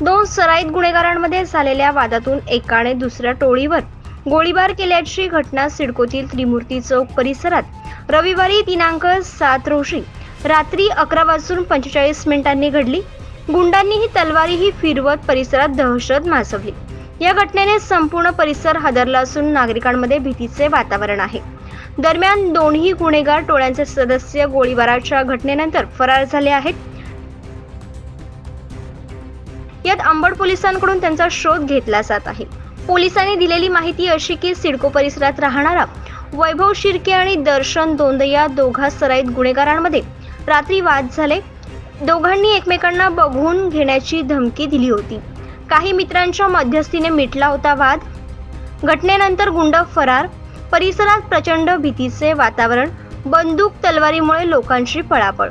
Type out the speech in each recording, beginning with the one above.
दोन सराईत गुन्हेगारांमध्ये झालेल्या वादातून एकाने दुसऱ्या टोळीवर गोळीबार केल्याची घटना सिडकोतील त्रिमूर्ती चौक परिसरात. रविवारी दिनांक सात रोजी रात्री अकरा वाजून पंचेचाळीस मिनिटांनी घडली. गुंडांनीही तलवारीही फिरवत परिसरात दहशत माजवली. या घटनेने संपूर्ण परिसर हादरला असून नागरिकांमध्ये भीतीचे वातावरण आहे. दरम्यान दोन्ही गुन्हेगार टोळ्यांचे सदस्य गोळीबाराच्या घटनेनंतर फरार झाले आहेत. यात अंबड पोलिसांकडून त्यांचा शोध घेतला जात आहे. पोलिसांनी दिलेली माहिती अशी की सिडको परिसरात राहणारा वैभव शिर्के आणि दर्शन दोंद या दोघा सराईत गुन्हेगारांमध्ये रात्री वाद झाले. दोघांनी एकमेकांना बघून घेण्याची धमकी दिली होती. काही मित्रांच्या मध्यस्थीने मिटला होता वाद. घटनेनंतर गुंड फरार. परिसरात प्रचंड भीतीचे वातावरण. बंदूक तलवारीमुळे लोकांची पळापळ.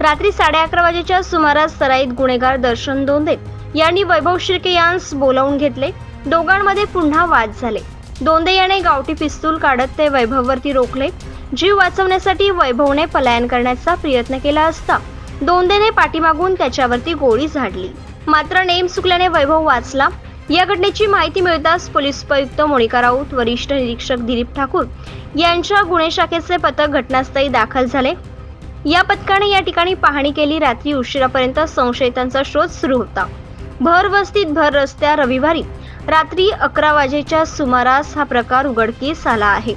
रात्री साडे अकरा वाजेच्या सुमारास सराईत गुन्हेगार दर्शन दोंदे यांनी वैभव शिर्के यांस बोलावून घेतले. दोघांमध्ये पुन्हा वाद झाले. दोंदे याने गावठी पिस्तूल काढत ते वैभववरती रोखले. जीव वाचवण्यासाठी वैभवने पलायन करण्याचा प्रयत्न केला असता दोंदेने पाठीमागून त्याच्यावरती गोळी झाडली. मात्र नेम चुकल्याने वैभव वाचला. या घटनेची माहिती मिळताच पोलीस उपायुक्त मोनिका राऊत वरिष्ठ निरीक्षक दिलीप ठाकूर यांच्या गुन्हे शाखेचे पथक घटनास्थळी दाखल झाले. या पथकाने या ठिकाणी पाहणी केली. रात्री उशिरापर्यंत संशयितांचा शोध सुरू होता. भर वस्तीत भर रस्त्या रविवारी रात्री अकरा वाजेच्या सुमारास हा प्रकार उघडकीस आला आहे.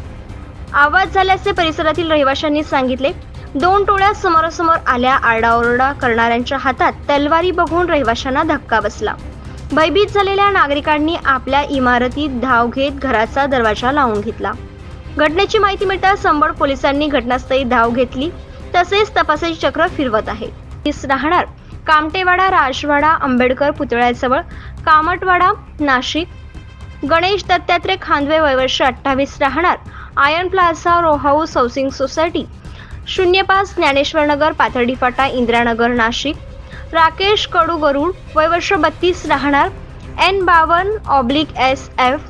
आवाज झाल्याचे परिसरातील रहिवाशांनी सांगितले. दोन टोळ्या समोरासमोर आल्या आरडाओरडा करणाऱ्यांच्या हातात तलवारी बघून रहिवाशांना धक्का बसला. भयभीत झालेल्या नागरिकांनी आपल्या इमारतीत धाव घेत घराचा दरवाजा लावून घेतला. घटनेची माहिती मिळताच संबळ पोलिसांनी घटनास्थळी धाव घेतली तसेच तपासाची चक्र फिरवत आहे. राहणार कामटेवाडा राजवाडा आंबेडकर पुतळ्याजवळ कामटवाडा नाशिक. गणेश दत्तात्रय खांदवे वयवर्ष अठ्ठावीस राहणार. Iron plaza row house housing society शून्य पाच ज्ञानेश्वरनगर पाथर्डी फाटा इंदिरानगर नाशिक. राकेश कडू गरुड वयवर्ष बत्तीस राहणार. एन बावन ऑब्लिक एस एफ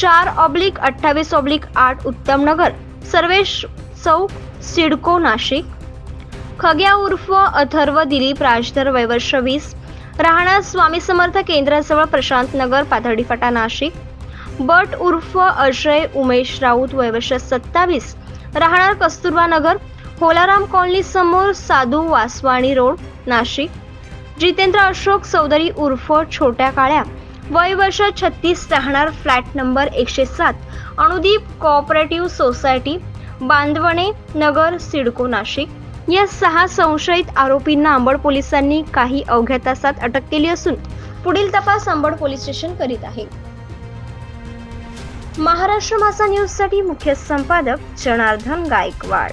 चार ऑब्लिक अठ्ठावीस ऑब्लिक आठ उत्तम नगर. सर्वेश चौक सिडको नाशिक. खग्या उर्फ अथर्व दिलीप राजधर वयवर्ष वीस. राहणार स्वामी समर्थ केंद्राजवळ प्रशांत नगर पाथर्डी फाटा नाशिक. बट उर्फ अजय उमेश राऊत वयवर्ष सत्तावीस. राहणार कस्तुरबा नगर होलाराम कॉलनी समोर साधू वासवाणी रोड नाशिक. जितेंद्र अशोक चौधरी उर्फ छोट्या काळ्या. वय वर्ष छत्तीस राहणार फ्लॅट नंबर एकशे सात. Anudeep cooperative society Bandhavne Nagar CIDCO Nashik. या सहा संशयित आरोपींना अंबड पोलिसांनी काही अवघ्या तासात अटक केली असून पुढील तपास अंबड पोलीस स्टेशन करीत आहे. महाराष्ट्र मासा न्यूजसाठी मुख्य संपादक जनार्दन गायकवाड.